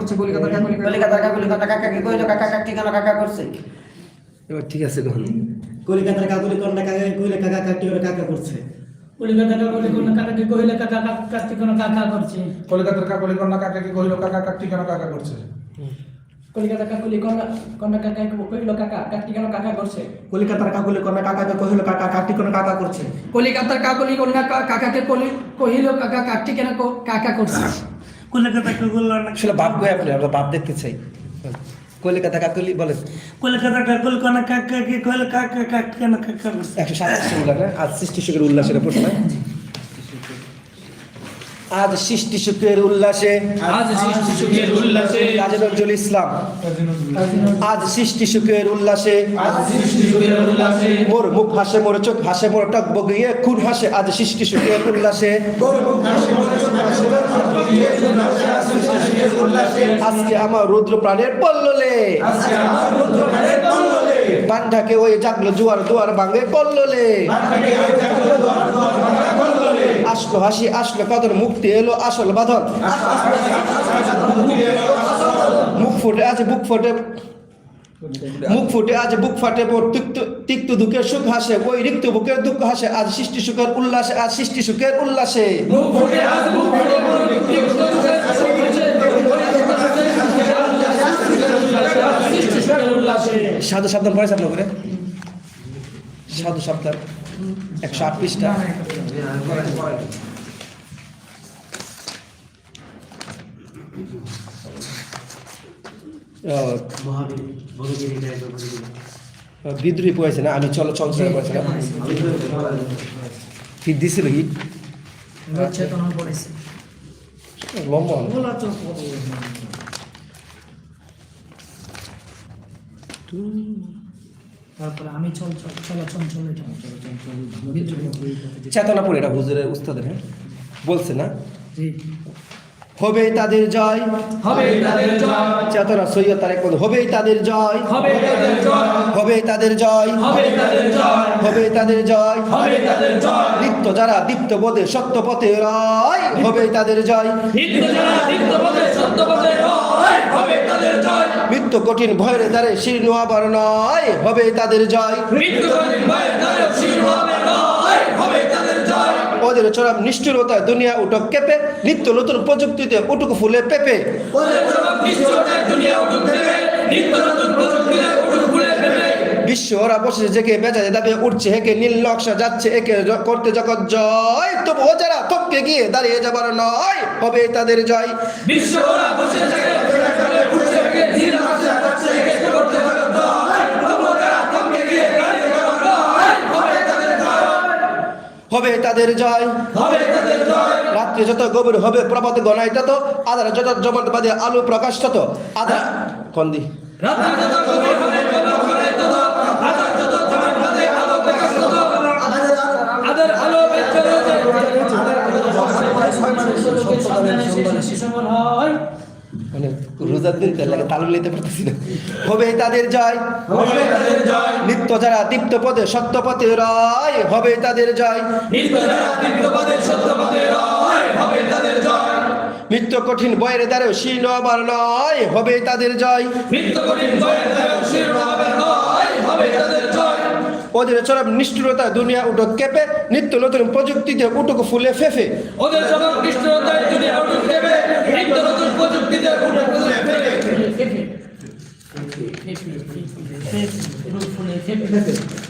করছে কলিকাতার কাকুলি কলিকাতার কাকুলি কন্যা কাকাকে কহিল কাকা কাকি কেন কাকা করছে? এবার ঠিক আছে কখন কলিকাতার কাকুলি কন্যা কাকা কইলে কাকা কাকি করে কাকা করছে? কলিকাতা কাকলি কোন কাকাকে কহিলে কাকা কাকি কোন কাকা করছে? কলিকাতার কাকুলি কন্যা কাকাকে কহিল কাকা কাকি কেন কাকা করছে? কলিকাতা কাকলি কন্যা কাকাকে কহিল কাকা কাকি কেন কাকা করছে? কলিকাতার কাকুলি কন্যা কাকাকে কহিল কাকা কাকি করে কাকা করছে? কলিকাতার কাকলি কন্যা কাকাকে কহিল কাকা কাকি কেন কাকা করছে? কলিকাতা কাকুলি আসলে বাপ গো আপনি আমরা বাপ দেখতে চাই কলকাতা কাকলি বলেন কাকুল কোন কাকা কি কহিল কাকা কাকি কাকা একশো সাতাশি উল্লাস আজ সৃষ্টি সুখের উল্লাসের প্রশ্ন আজ সৃষ্টি সুখের উল্লাসে আজ সৃষ্টি সুখের উল্লাসে। কাজী নজরুল ইসলাম আজ সৃষ্টি সুখের উল্লাসে। আজ সৃষ্টি সুখের উল্লাসে। মোর মুখ হাসে মোর চোখ হাসে মোর টক বগিয়ে খুন হাসে আজ সৃষ্টি সুখের উল্লাসে। আজকে আমার রুদ্র প্রাণের পল্ললে। বান্ধাকে ওই জাগলো জুয়ার দুয়ার ভাঙে কল্লোলে আসলো, হাসি আসলো, কদর মুক্তি এলো, আসল বাঁধন। মুখ ফুটে আছে, বুক ফুটে মুখ ফুটে আজ বুক ফাটে মোর তিক্ত তিক্ত দুঃখের সুখ হাসে, ওই রিক্ত বুকের দুঃখ হাসে, আজ সৃষ্টি সুখের উল্লাসে, আজ সৃষ্টি সুখের উল্লাসে। সাধু সাবধান পড়ে সাবধান করে। সাধু সাবধান, একশো আট পৃষ্ঠা বিদ্রোহী পড়েছে না? আমি চলো চঞ্চল পড়েছে না? ফির দিছিল কি লম্বা হলো। তারপরে আমি চল চল চলো চঞ্চল এটা চেতনাপুর এটা হুজুরের উস্তাদের হ্যাঁ বলছে না জি হবে তাদের জয় হবে তাদের জয় চেতনা সৈয়দ তার এক হবেই তাদের জয় হবে তাদের জয় হবে তাদের জয় হবে তাদের জয় হবে তাদের জয় হবে তাদের জয় দীপ্ত যারা দীপ্ত বোধে সত্য পথে রায় হবে তাদের জয় নিত্য যারা নিত্য পথে সত্য পথে রয় হবে তাদের জয় মৃত্যু কঠিন ভয়ের দ্বারে শীর্ণ আবার নয় হবে তাদের জয় মৃত্যু কঠিন ভয়ে তাদের শির হবে রয় হবে তাদের জয় ওদের চরম নিষ্ঠুরতায় দুনিয়া উঠক কেঁপে নিত্য নতুন প্রযুক্তিতে উটুক ফুলে পেপে। বিশ্ব ওরা বসে জেগে বেজায় দাবে উঠছে হেকে নীল নকশা যাচ্ছে একে করতে জগৎ জয়। তবু ও যারা থপকে গিয়ে দাঁড়িয়ে যাবার নয় হবে তাদের জয়। বিশ্ব ওরা বসে থেকে উঠছে থেকে ধীর হাসে হবে তাদের জয়। হবে তাদের জয়। রাত্রি যত গভীর হবে প্রভাত গণায় তত আধার যত জগৎ বাদে আলু প্রকাশ তত। আধার কন্দি রাত্রি যত গভীর হবে করে তত আধার যত জমান বাদে আলো প্রকাশ তত। আধার আলো হয় মানে রোজার দিন তেল লাগে তালু নিতে পারতেছি না। হবে তাদের জয়। হবে তাদের জয়। নিত্য যারা দীপ্ত পদে সত্য পথে রায় হবে তাদের জয়। নিত্য যারা দীপ্ত পথে সত্য পথে রয় হবে তাদের জয়। নিত্য কঠিন বয়ের দ্বারে শীর্ণ আবার নয় হবে তাদের জয়। নিত্য কঠিন ভয়ের দ্বারা শির হবে নয় হবে তাদের ওদের চরম নিষ্ঠুরতা দুনিয়া উঠো কেঁপে নিত্য নতুন প্রযুক্তিতে উঠুক ফুলে ফেফে ওদের চরম নিষ্ঠুরতা দুনিয়া উঠো কেঁপে নিত্য নতুন প্রযুক্তিতে উঠুক ফুলে ফেপে নীল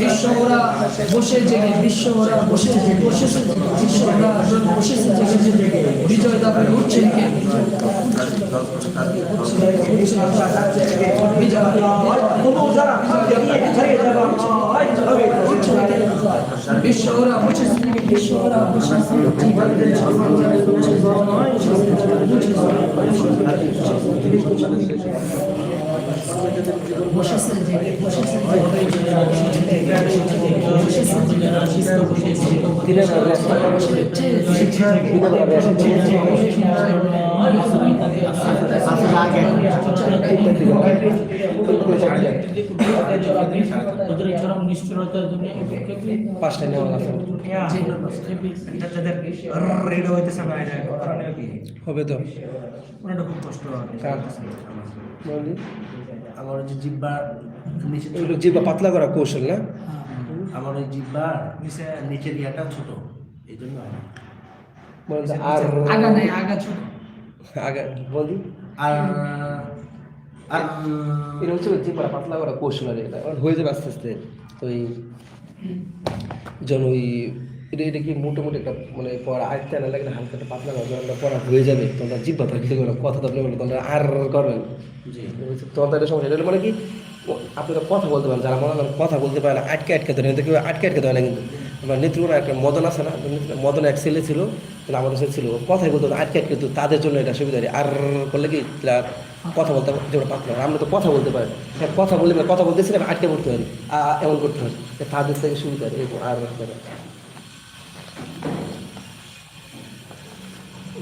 বিশ্বরা বসে জেগে বিশ্বরা বসে বসেছে বিশ্বরা বসেছে জেগে জেগে বিজয় দাপে উঠছে কে? বিজয় বিশ্ব ওরা মুছে বিশ্ব ওরা নিষ্ঠুরতার জন্য পাঁচটা নেওয়া হবে তো। ওটা খুব কষ্ট? বলি আমার যে জিব্বা নিচে জিব্বা পাতলা করা কৌশল না? আমার ওই জিব্বা নিচে নিচের ইয়াটা ছোট। এই জন্য আর আগা নাই আগা ছোট। আগে বলি আর আর এটা হচ্ছে জিব্বা পাতলা করা কৌশল আর এটা হয়ে যাবে আস্তে আস্তে তো এই যেন ওই এটা এটা কি মোটামুটি একটা মানে পড়া আয়ত্তে না লাগে হালকা একটা পাতলা করা যখন পড়া হয়ে যাবে তোমরা জিব্বা পাখি করো কথা তো আপনি বলবেন তোমরা আর করবেন তোমাদের একটা সমস্যা এটা মানে কি আপনারা কথা বলতে পারেন যারা মনে করেন কথা বলতে পারে না আটকে আটকে ধরে কিন্তু কেউ আটকে আটকে ধরে না কিন্তু। আমার নেত্রকোনা একটা মদন আছে না মদন এক ছেলে ছিল তাহলে আমাদের ছেলে ছিল কথাই বলতো না, আটকে আটকে তো তাদের জন্য এটা সুবিধা আর করলে কি কথা বলতে যেটা পাতলা আমরা তো কথা বলতে পারি হ্যাঁ, কথা বললে কথা বলতেছি না আটকে পড়তে পারি এমন করতে পারি তাদের থেকে সুবিধা আর